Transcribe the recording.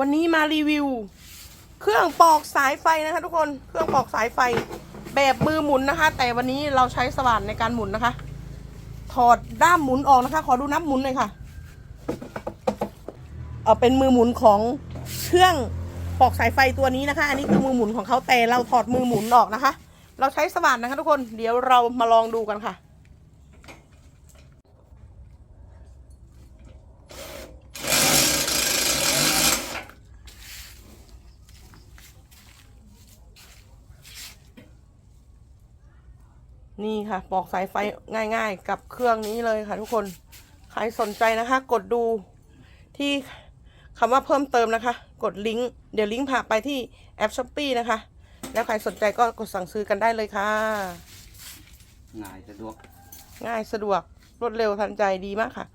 วันนี้มารีวิว เครื่องปอกสายไฟนะคะ ทุกคนเครื่องปอกสายไฟ แบบมือหมุนนะคะ แต่วันนี้เราใช้สว่านในการหมุนนะคะ ถอดด้ามหมุนออกนะคะ ขอดูน้ำหมุนหน่อยค่ะเออเป็นมือหมุนของเครื่องปอกสายไฟตัวนี้นะคะ อันนี้คือมือหมุนของเขาแต่เราถอดมือหมุนออกนะคะ เราใช้สว่านนะคะ ทุกคนเดี๋ยวเรามาลองดูกันค่ะ นี่ค่ะปอกสายไฟง่ายๆ กับเครื่องนี้เลยค่ะ ทุกคน ใครสนใจนะคะ กดดูที่คำว่าเพิ่มเติมนะคะ กดลิงก์เดี๋ยวลิงก์พาไปที่แอปช้อปปีนะคะ แล้วใครสนใจก็กดสั่งซื้อกันได้เลยค่ะ ง่ายสะดวก ง่ายสะดวกรวดเร็วทันใจดีมากค่ะ